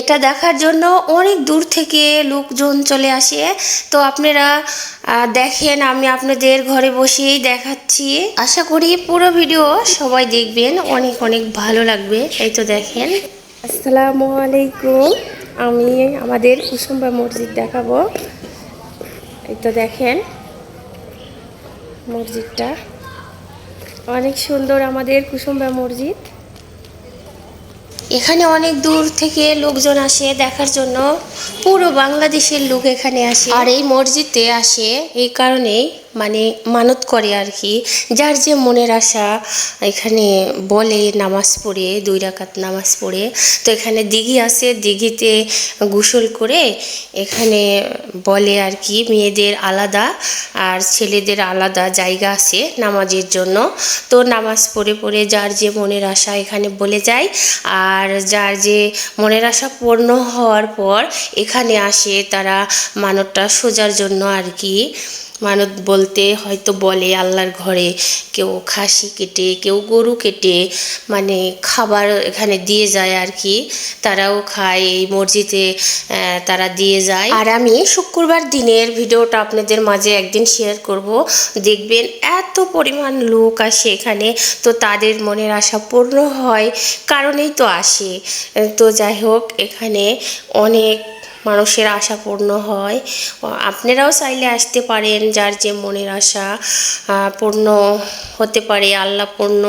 এটা দেখার জন্য অনেক দূর থেকে লোকজন চলে আসে। তো আপনারা দেখেন, আমি আপনাদের ঘরে বসেই দেখাচ্ছি। আশা করি পুরো ভিডিও সবাই দেখবেন, অনেক অনেক ভালো লাগবে। এই তো দেখেন। আসসালামু আলাইকুম। আমি আমাদের কুসুম্বা মসজিদ দেখাবো। এই তো দেখেন মসজিদটা। অনেক সুন্দর আমাদের কুসুম্বা মসজিদ। এখানে অনেক দূর থেকে লোকজন আসে দেখার জন্য। পুরো বাংলাদেশের লোক এখানে আসে। আর এই মসজিদে আসে এই কারণেই মানে মানত করে আর কি। যার যে মনের আশা, এখানে বলে নামাজ পড়ে, দুই রাকাত নামাজ পড়ে। তো এখানে দিঘি আছে, দিঘিতে গোসল করে এখানে বলে আর কি, মেয়েদের আলাদা আর ছেলেদের আলাদা জায়গা আছে নামাজের জন্য। তো নামাজ পড়ে পড়ে যার যে মনের আশা এখানে বলে যায়, আর যার যে মনের আশা পূর্ণ হওয়ার পর এখানে আসে তারা মানবটা সোজার জন্য আর কি। মানত বলতে হয়তো বলে আল্লাহর ঘরে কেউ খাসি কেটে, কেউ গরু কেটে মানে খাবার এখানে দিয়ে যায় আর কি তারাও খায়, এই মসজিদে তারা দিয়ে যায়। আর আমি শুক্রবার দিনের ভিডিওটা আপনাদের মাঝে একদিন শেয়ার করব। দেখবেন এত পরিমাণ লোক আসে এখানে, তো তাদের মনের আশা পূর্ণ হয়, কারণেই তো আসে। তো যাই হোক, এখানে অনেক মানুষের আশা পূর্ণ হয়। আপনারাও চাইলে আসতে পারেন যার যে মনের আশা পূর্ণ হতে পারে আল্লাহ পূর্ণ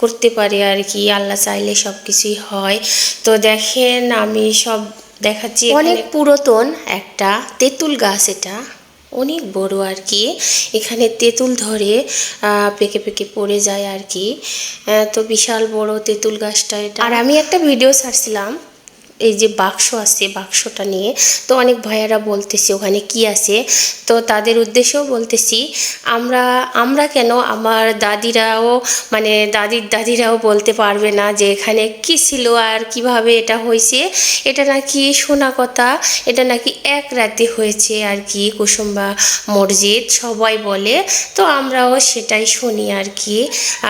করতে পারে আর কি আল্লাহ চাইলে সব কিছুই হয়। তো দেখেন আমি সব দেখাচ্ছি অনেক পুরাতন একটা তেঁতুল গাছ এটা অনেক বড় আর কি। এখানে তেঁতুল ধরে পেকে পেকে পড়ে যায় আর কি। তো বিশাল বড় তেঁতুল গাছটা এটা। আর আমি একটা ভিডিও ছাড়ছিলাম এই যে বাক্স আছে, বাক্সটা নিয়ে, তো অনেক ভাইয়ারা বলতেছে ওখানে কি আছে? তো তাদের উদ্দেশ্যেও বলতেছি, আমরা আমরা কেন আমার দাদিরাও মানে দাদির দাদিরাও বলতে পারবে না যে এখানে কি ছিল আর কীভাবে এটা হয়েছে? এটা নাকি শোনা কথা, এটা নাকি এক রাতে হয়েছে আর কি কুসুম্বা মসজিদ সবাই বলে, তো আমরাও সেটাই শুনি আর কি,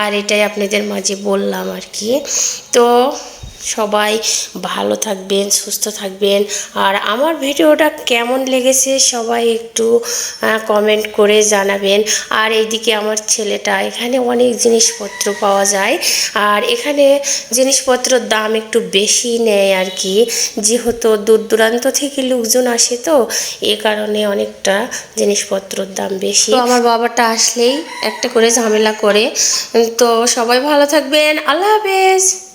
আর এটাই আপনাদের মাঝে বললাম আর কি। তো সবাই ভালো থাকবেন, সুস্থ থাকবেন। আর আমার ভিডিওটা কেমন লেগেছে সবাই একটু কমেন্ট করে জানাবেন। আর এইদিকে আমার ছেলেটা, এখানে অনেক জিনিসপত্র পাওয়া যায়। আর এখানে জিনিসপত্রের দাম একটু বেশি নেয় আর কি। যেহেতু দূর দূরান্ত থেকে লোকজন আসে তো, এ কারণে অনেকটা জিনিসপত্রের দাম বেশি। আমার বাবাটা আসলেই একটা করে ঝামেলা করে। তো সবাই ভালো থাকবেন, আল্লাহ হাফেজ।